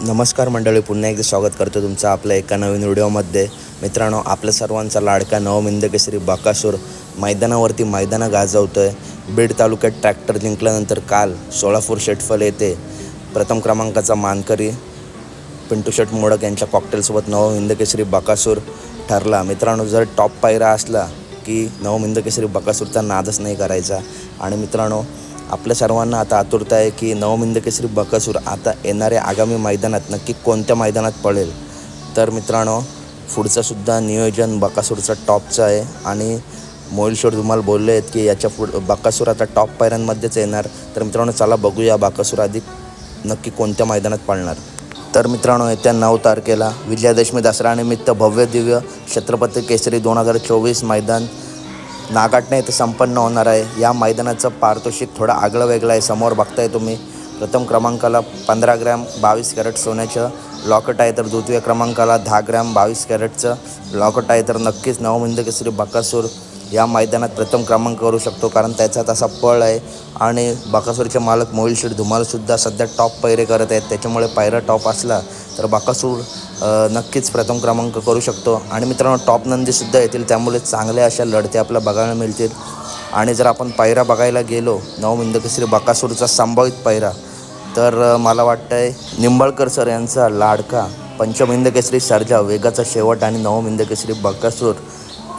नमस्कार मंडळी पुन्हा एकदा स्वागत करतो तुमचं आपल्या एका नवीन व्हिडिओमध्ये. मित्रांनो आपल्या सर्वांचा लाडका नवमिंद केसरी बकासूर मैदानावरती मैदानं गाजवतो आहे बीड तालुक्यात ट्रॅक्टर जिंकल्यानंतर काल सोळापूर शेटफल येथे प्रथम क्रमांकाचा मानकरी पिंटू शेट मोडक यांच्या कॉकटेलसोबत नवमिंद केसरी बकासूर ठरला. मित्रांनो जर टॉप पायरा असला की नवमिंद केसरी बकासूरचा नादच नाही करायचा. आणि मित्रांनो आपल्या सर्वांना आता आतुरता आहे की नवमिंद केसरी बकासूर आता येणाऱ्या आगामी मैदानात नक्की कोणत्या मैदानात पडेल? तर मित्रांनो पुढचंसुद्धा नियोजन बकासूरचं टॉपचं आहे आणि मोहिल तुम्हाला बोलले आहेत की याच्या पुढ बकासूर आता टॉप पायऱ्यांमध्येच येणार. तर मित्रांनो चला बघूया बकासूर आधी नक्की कोणत्या मैदानात पळणार. तर मित्रांनो येत्या नऊ तारखेला विजयादशमी दसरा निमित्त भव्य दिव्य छत्रपती केसरी दोन हजार चोवीस मैदान नागाटणे येथे संपन्न होणार आहे. या मैदानाचं पारितोषिक थोडं आगळं वेगळं आहे. समोर बघताय तुम्ही. प्रथम क्रमांकाला पंधरा ग्रॅम बावीस कॅरेट सोन्याचं लॉकेट आहे तर द्वितीय क्रमांकाला दहा ग्रॅम बावीस कॅरेटचं लॉकेट आहे तर नक्कीच नवमिंद केसरी बकासूर या मैदानात प्रथम क्रमांक करू शकतो कारण त्याचा तसा पळ आहे. आणि बकासूरचे मालक मोहिल शेठ धुमालसुद्धा सध्या टॉप पैरे करत आहेत. त्याच्यामुळे पायरा टॉप असला तर बकासूर नक्कीच प्रथम क्रमांक करू शकतो. आणि मित्रांनो टॉप नंदीसुद्धा येतील. त्यामुळे चांगल्या अशा लढत्या आपल्याला बघायला मिळतील. आणि जर आपण पायरा बघायला गेलो नवमिंद बकासूरचा संभावित पायरा तर मला वाटतं आहे निंबाळकर सर यांचा लाडका पंचमिंद केसरी सर्जा वेगाचा शेवट आणि नवमिंद बकासूर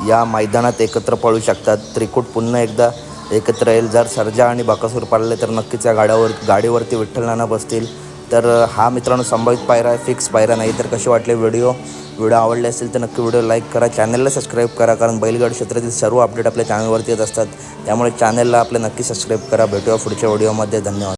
या मैदानात एकत्र पळू शकतात. त्रिकूट पुन्हा एकदा एकत्र येईल. जर सर्जा आणि बकासूर पडले तर नक्कीच या गाड्यावर गाडीवरती विठ्ठल नाना बसतील. तर हा मित्रांनो संभावित पायरा आहे फिक्स पायरा नाही. तर कसे वाटले व्हिडिओ व्हिडिओ आवडले असेल तर नक्की व्हिडिओ लाईक करा. चॅनलला सबस्क्राईब करा कारण बैलगाडी क्षेत्रातील सर्व अपडेट आपल्या चॅनलवरती येत असतात. त्यामुळे चॅनलला आपल्या नक्की सबस्क्राईब करा. भेटूया पुढच्या व्हिडिओमध्ये धन्यवाद.